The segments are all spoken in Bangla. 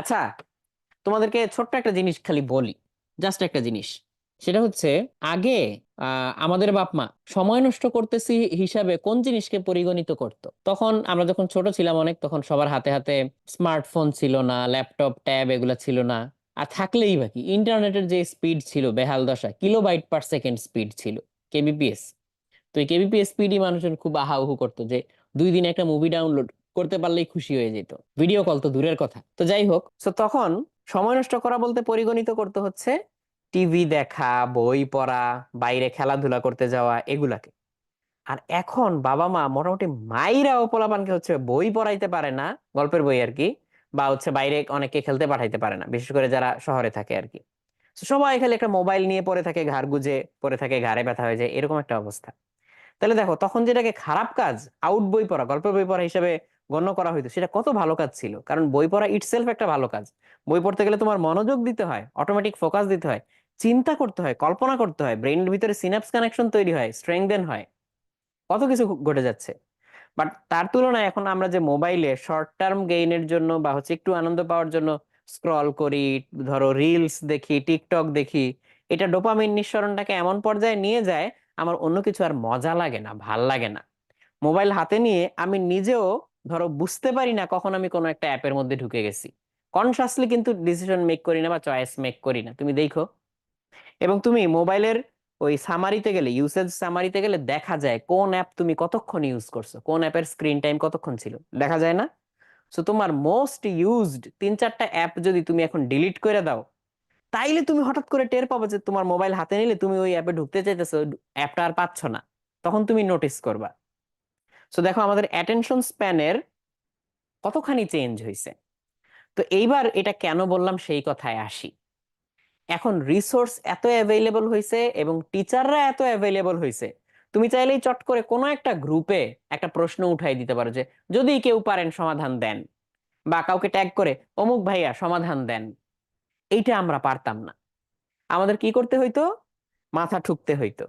আচ্ছা তোমাদেরকে ছোট্ট একটা জিনিস খালি বলি জাস্ট একটা জিনিস। সেটা হচ্ছে, আগে আমাদের বাপ মা সময় নষ্ট করতেছি হিসাবে কোন জিনিসকে পরিগণিত করত? তখন আমরা যখন ছোট ছিলাম অনেক, তখন সবার হাতে হাতে স্মার্টফোন ছিল না ল্যাপটপ ট্যাব এগুলা ছিল না। আর থাকলেই বাকি ইন্টারনেটের যে স্পিড ছিল, বেহাল দশা কিলোবাইট পার সেকেন্ড স্পিড ছিল কেবিপিএস তো এই কেবিপিএস স্পিডই মানুষের খুব আহাউহু করতো যে, দুই দিনে একটা মুভি ডাউনলোড করতে পারলেই খুশি হয়ে যেত। ভিডিও কল তো দূরের কথা। তো যাই হোক তো তখন সময় নষ্ট করা বলতে পরিগণিত করতে হচ্ছে টিভি দেখা, বই পড়া, বাইরে খেলাধুলা করতে যাওয়া, এগুলাকে। আর এখন বাবা মা মোটামুটি মাইরা পোলাপানকে হচ্ছে বই পড়াইতে পারে না, গল্পের বই আর কি, বা হচ্ছে বাইরে অনেকে খেলতে পাঠাইতে পারে না, বিশেষ করে যারা শহরে থাকে আর কি। সবাই খালি একটা মোবাইল নিয়ে পড়ে থাকে, ঘাড় গুজে পড়ে থাকে, ঘাড়ে ব্যথা হয়ে যায়, এরকম একটা অবস্থা। তাহলে দেখো, তখন যেটাকে খারাপ কাজ আউট বই পড়া, গল্পের বই পড়া হিসেবে গণ্য করা হইতো। সেটা কত ভালো কাজ ছিল? কারণ বই পড়া ইটসেলফ একটা ভালো কাজ। বই পড়তে গেলে তোমার মনোযোগ দিতে হয় অটোমেটিক ফোকাস দিতে হয়, চিন্তা করতে হয়, কল্পনা করতে হয় ব্রেনের ভিতরে সিনাপস কানেকশন তৈরি হয় স্ট্রেংদেন হয়। কত কিছু ঘটে যাচ্ছে। বাট তার তুলনায় এখন আমরা যে মোবাইলে শর্ট টার্ম গেইনের জন্য বা হচ্ছে একটু আনন্দ পাওয়ার জন্য স্ক্রল করি, ধরো রিলস দেখি টিকটক দেখি, এটা ডোপামিন নিঃসরণটাকে এমন পর্যায়ে নিয়ে যায়, আমার অন্য কিছু আর মজা লাগে না, ভালো লাগে না। মোবাইল হাতে নিয়ে আমি নিজেও ধরো বুঝতে পারি না কখন আমি কোনো একটা অ্যাপের মধ্যে ঢুকে গেছি। কনসাসলি কিন্তু ডিসিশন মেক করি না বা চয়েস মেক করি না। তুমি দেখো। এবং তুমি মোবাইলের ওই সামারিতে গেলে ইউসেজ সামারিতে গেলে দেখা যায় কোন অ্যাপ তুমি কতক্ষণ ইউজ করছ, কোন অ্যাপের স্ক্রিন টাইম কতক্ষণ ছিল, দেখা যায় না? সো তোমার মোস্ট ইউজড তিন চারটা অ্যাপ যদি তুমি এখন ডিলিট করে দাও, তাইলে তুমি হঠাৎ করে টের পাবে যে তোমার মোবাইল হাতে নিলে তুমি ওই অ্যাপে ঢুকতে চাইতেছো অ্যাপটা আর পাচ্ছ না। তখন তুমি নোটিস করবা। সো দেখো আমাদের অ্যাটেনশন স্প্যানের কতখানি চেঞ্জ হয়েছে তো এইবার এটা কেন বললাম সেই কথায় আসি। এখন রিসোর্স এত অ্যাভেলেবল হয়েছে এবং টিচাররা এত অ্যাভেলেবল হয়েছে তুমি চাইলেই চট করে কোনো একটা গ্রুপে একটা প্রশ্ন উঠাই দিতে পারো যে, যদি কেউ পারেন সমাধান দেন বা কাউকে ট্যাগ করে, অমুক ভাইয়া, সমাধান দেন। এইটা আমরা পারতাম না। আমাদের কি করতে হইতো? মাথা ঠুকতে হইতো।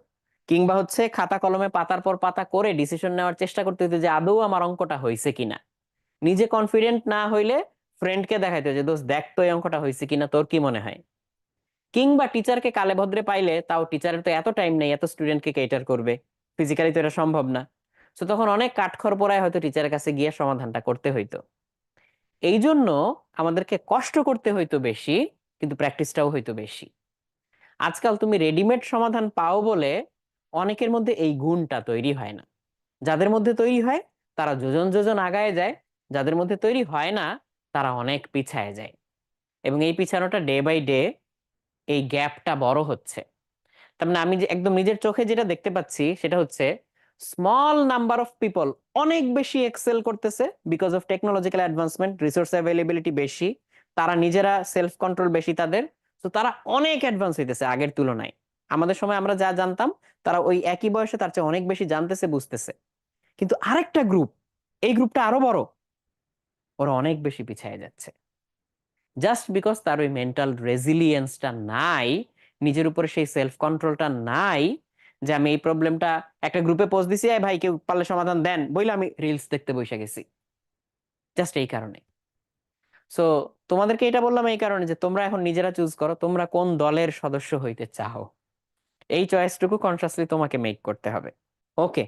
কিংবা হচ্ছে খাতা কলমে পাতার পর পাতা করে ডিসিশন নেওয়ার চেষ্টা করতে হইতো যে আদৌ আমার অঙ্কটা হয়েছে কিনা। নিজে কনফিডেন্ট না হইলে ফ্রেন্ডকে দেখাইতো যে, দোস্ত, দেখ তো এই অঙ্কটা হয়েছে কিনা, তোর কি মনে হয়? কিংবা টিচারকে কালে ভদ্রে পাইলে তাও টিচারের তো এত টাইম নেই, এত স্টুডেন্টকে কেটার করবে। ফিজিক্যালি তো এটা সম্ভব না। তো তখন অনেক কাঠখড় পড়ায় হয়তো টিচারের কাছে গিয়ে সমাধানটা করতে হইতো। এই জন্য আমাদেরকে কষ্ট করতে হইতো বেশি, কিন্তু প্র্যাকটিসটাও হইতো বেশি। আজকাল তুমি রেডিমেড সমাধান পাও বলে অনেকের মধ্যে এই গুণটা তৈরি হয় না। যাদের মধ্যে তৈরি হয়, তারা যোজন যোজন আগায় যায়, যাদের মধ্যে তৈরি হয় না, তারা অনেক পিছায় যায়। এবং এই পিছানোটা ডে বাই ডে এই গ্যাপটা বড় হচ্ছে। তার মানে আমি যে একদম নিজের চোখে যেটা দেখতে পাচ্ছি, সেটা হচ্ছে স্মল নাম্বার অফ পিপল অনেক বেশি এক্সেল করতেছে because of technological advancement resource availability বেশি, তারা নিজেরা সেলফ কন্ট্রোল বেশি তাদের তো তারা অনেক অ্যাডভান্স হইতেছে আগের তুলনায়। আমাদের সময় আমরা যা জানতাম, তারা ওই একই বয়সে তার চেয়ে অনেক বেশি জানতেছে, বুঝতেছে। কিন্তু আরেকটা গ্রুপ এই গ্রুপটা আরও বড়, ওরা অনেক বেশি পিছিয়ে যাচ্ছে। জাস্ট বিকজ তার ওই মেন্টাল রেজিলিয়েন্সটা নাই, নিজের উপরে সেই সেলফ কন্ট্রোলটা নাই, যে আমি এই প্রবলেমটা একটা গ্রুপে পোস্ট দিছি, "এই ভাই, কেউ পারলে সমাধান দেন। বইলে আমি রিলস দেখতে বসে গেছি। জাস্ট এই কারণে। সো তোমাদেরকে এটা বললাম এই কারণে যে তোমরা এখন নিজেরা চুজ করো, তোমরা কোন দলের সদস্য হইতে চাও? এই চয়েসটুকু কনসিয়াসলি তোমাকে মেক করতে হবে। ওকে